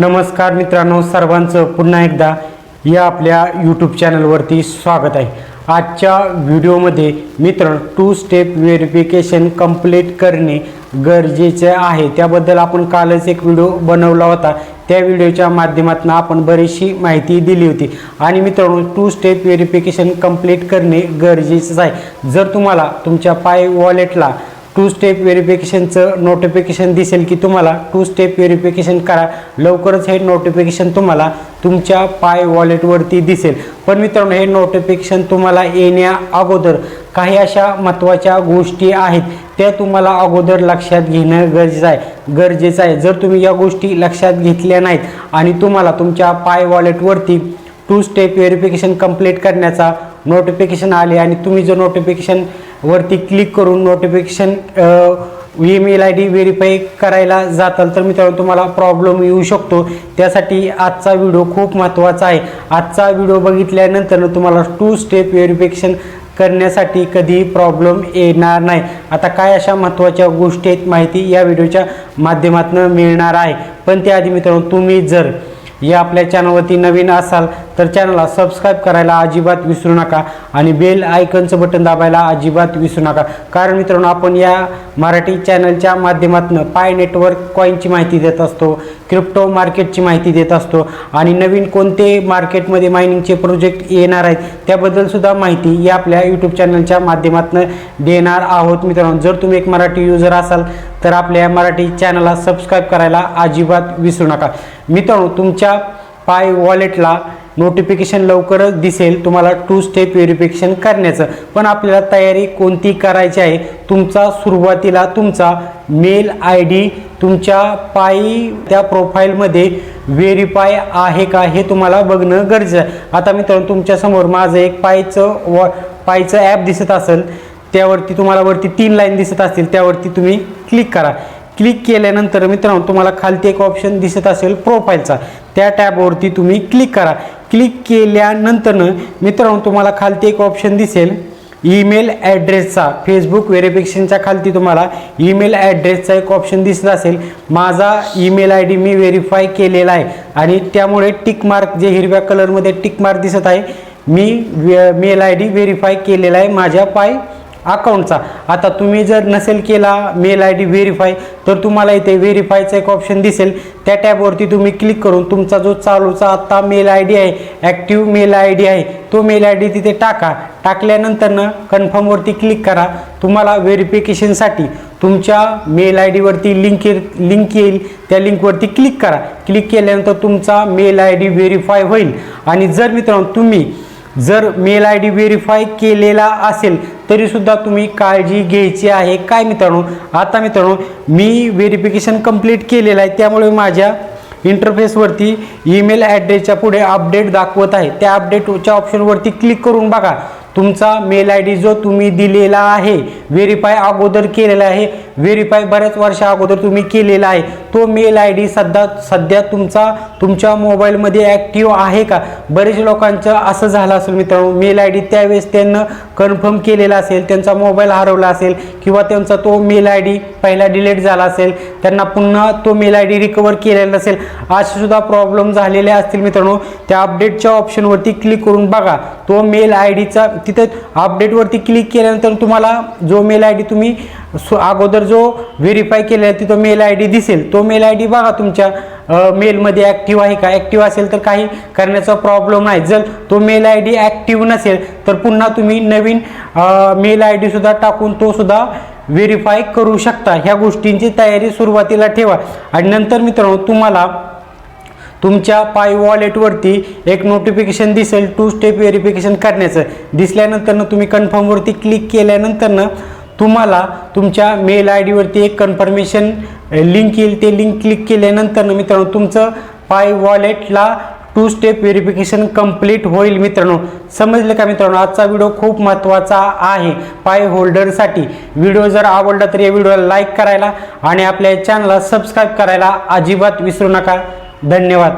नमस्कार मित्रांनो सर्वांचं पुन्हा एकदा या आपल्या यूट्यूब चॅनलवरती स्वागत आहे. आजच्या व्हिडिओमध्ये मित्र टू स्टेप व्हेरिफिकेशन कंप्लीट करणे गरजेचे आहे. त्याबद्दल आपण कालच एक व्हिडिओ बनवला होता. त्या व्हिडिओच्या माध्यमातून आपण बरीचशी माहिती दिली होती. आणि मित्रांनो टू स्टेप व्हेरिफिकेशन कंप्लीट करणे गरजेचंच आहे. जर तुम्हाला तुमच्या पाय वॉलेटला टू स्टेप व्हेरिफिकेशनचं नोटिफिकेशन दिसेल की तुम्हाला टू स्टेप व्हेरिफिकेशन करा. लवकरच हे नोटिफिकेशन तुम्हाला तुमच्या पाय वॉलेटवरती दिसेल. पण मित्रांनो हे नोटिफिकेशन तुम्हाला येण्या अगोदर काही अशा महत्त्वाच्या गोष्टी आहेत त्या तुम्हाला अगोदर लक्षात घेणं गरजेचं आहे. गरजेचं आहे. जर तुम्ही या गोष्टी लक्षात घेतल्या नाहीत आणि तुम्हाला तुमच्या पाय वॉलेटवरती टू स्टेप व्हेरिफिकेशन कंप्लीट करण्याचा नोटिफिकेशन आले आणि तुम्ही जर नोटिफिकेशन वरती क्लिक करून notification email I D verify करायला जाताल तर मित्रांनो तुम्हाला प्रॉब्लेम येऊ शकतो. त्यासाठी आजचा व्हिडिओ खूप महत्त्वाचा आहे. आजचा व्हिडिओ बघितल्यानंतर तुम्हाला टू स्टेप व्हेरिफिकेशन करण्यासाठी कधीही प्रॉब्लेम येणार नाही. आता काय अशा महत्त्वाच्या गोष्टी आहेत माहिती या व्हिडिओच्या माध्यमातून मिळणार आहे. पण त्याआधी मित्रांनो तुम्ही जर या आपल्या चॅनलवरती नवीन असाल तर चॅनलला सबस्क्राईब करायला अजिबात विसरू नका आणि बेल आयकनचं बटन दाबायला अजिबात विसरू नका. कारण मित्रांनो आपण या मराठी चॅनलच्या माध्यमातून पाय नेटवर्क कॉईनची माहिती देत असतो क्रिप्टो मार्केटची माहिती देत असतो आणि नवीन कोणते मार्केटमध्ये मायनिंगचे प्रोजेक्ट येणार आहेत त्याबद्दलसुद्धा माहिती या आपल्या यूट्यूब चॅनलच्या माध्यमातून देणार आहोत मित्रांनो. जर तुम्ही एक मराठी युजर असाल तर आपल्या या मराठी चॅनलला सबस्क्राईब करायला अजिबात विसरू नका. मित्रांनो तुमच्या पाय वॉलेटला नोटिफिकेशन लवकरच दिसेल. तुम्हाला टू स्टेप व्हेरिफिकेशन करण्याचं. पण आपल्याला तयारी कोणती करायची आहे? तुमचा सुरुवातीला तुमचा मेल आय डी तुमच्या पायी त्या प्रोफाईलमध्ये व्हेरीफाय आहे का हे तुम्हाला बघणं गरजेचं आहे. आता मित्रांनो तुमच्यासमोर माझं एक पायचं वॉ पायचं ॲप दिसत असेल. त्यावरती तुम्हाला वरती तीन लाईन दिसत असतील. त्यावरती तुम्ही क्लिक करा. क्लिक केल्यानंतर मित्रांनो तुम्हाला खालती एक ऑप्शन दिसत असेल प्रोफाईलचा त्या टॅबवरती तुम्ही क्लिक करा. क्लिक केल्यानंतरनं मित्रांनो तुम्हाला खालती एक ऑप्शन दिसेल ईमेल ॲड्रेसचा फेसबुक व्हेरिफिकेशनच्या खालती तुम्हाला ईमेल ॲड्रेसचा एक ऑप्शन दिसत असेल. माझा ईमेल आय डी मी व्हेरीफाय केलेला आहे. आणि त्यामुळे टिक मार्क जे हिरव्या कलरमध्ये टिक मार्क दिसत आहे मी मेल आय डी व्हेरीफाय केलेला आहे माझ्या पाय. अकाउंटचा. आता तुम्ही जर नसेल केला मेल आय डी व्हेरीफाय तर तुम्हाला इथे व्हेरीफायचा एक ऑप्शन दिसेल. त्या टॅबवरती तुम्ही क्लिक करून तुमचा जो चालूचा आत्ता मेल आय डी आहे ॲक्टिव्ह मेल आय डी आहे तो मेल आय डी तिथे टाका. टाकल्यानंतरनं कन्फर्मवरती क्लिक करा. तुम्हाला व्हेरिफिकेशनसाठी तुमच्या मेल आय डीवरती लिंक लिंक येईल त्या लिंकवरती क्लिक करा. क्लिक केल्यानंतर तुमचा मेल आय डी व्हेरीफाय होईल. आणि जर मित्रांनो तुम्ही जर मेल आय डी व्हेरीफाय केलेला असेल तरीसुद्धा तुम्ही काळजी घ्यायची आहे. काय मित्रांनो? आता मित्रांनो मी व्हेरिफिकेशन कंप्लीट केलेलं आहे. त्यामुळे माझ्या इंटरफेसवरती ईमेल ॲड्रेसच्या पुढे अपडेट दाखवत आहे. त्या अपडेटच्या ऑप्शनवरती क्लिक करून बघा. तुमचा मेल आय डी जो तुम्ही दिलेला आहे व्हेरीफाय अगोदर केलेला आहे व्हेरीफाय बऱ्याच वर्षा अगोदर तुम्ही केलेला आहे. तो मेल आय डी सध्या सध्या तुमचा तुमच्या मोबाईलमध्ये ॲक्टिव्ह आहे का? बरेच लोकांचं असं झालं असेल मित्रांनो मेल आय डी त्यावेळेस त्यांना कन्फर्म केलेला असेल त्यांचा मोबाईल हरवला असेल किंवा त्यांचा तो मेल आय डी पहिला डिलीट झाला असेल त्यांना पुन्हा तो मेल आय डी रिकवर केलेला नसेल असे सुद्धा प्रॉब्लेम झालेले असतील मित्रांनो. त्या अपडेटच्या ऑप्शनवरती क्लिक करून बघा. तो मेल आय डीचा तिथे अपडेटवरती क्लिक केल्यानंतर तुम्हाला जो मेल आय डी तुम्ही अगोदर जो व्हेरीफाय केलेला आहे तिथं मेल आय डी दिसेल. तो मेल आय डी बघा तुमच्या मेलमध्ये ॲक्टिव्ह आहे का? ॲक्टिव्ह असेल तर काही करण्याचा प्रॉब्लेम नाही. जर तो मेल आय डी ॲक्टिव्ह नसेल तर पुन्हा तुम्ही नवीन मेल आय डीसुद्धा टाकून तो सुद्धा व्हेरीफाय करू शकता. ह्या गोष्टींची तयारी सुरुवातीला ठेवा. आणि नंतर मित्रांनो तुम्हाला तुमच्या पाय वॉलेटवरती एक नोटिफिकेशन दिसेल टू स्टेप व्हेरिफिकेशन करण्याचं. दिसल्यानंतरनं तुम्ही कन्फर्मवरती क्लिक केल्यानंतरनं तुम्हाला तुमच्या मेल आय डीवरती एक कन्फर्मेशन लिंक येईल. ते लिंक क्लिक केल्यानंतरनं मित्रांनो तुमचं पाय वॉलेटला टू स्टेप व्हेरिफिकेशन कंप्लीट होईल मित्रांनो. समजलं का मित्रांनो? आजचा व्हिडिओ खूप महत्त्वाचा आहे. पाय होल्डरसाठी व्हिडिओ जर आवडला तर या व्हिडिओला लाईक करायला आणि आपल्या चॅनलला सबस्क्राईब करायला अजिबात विसरू नका. धन्यवाद.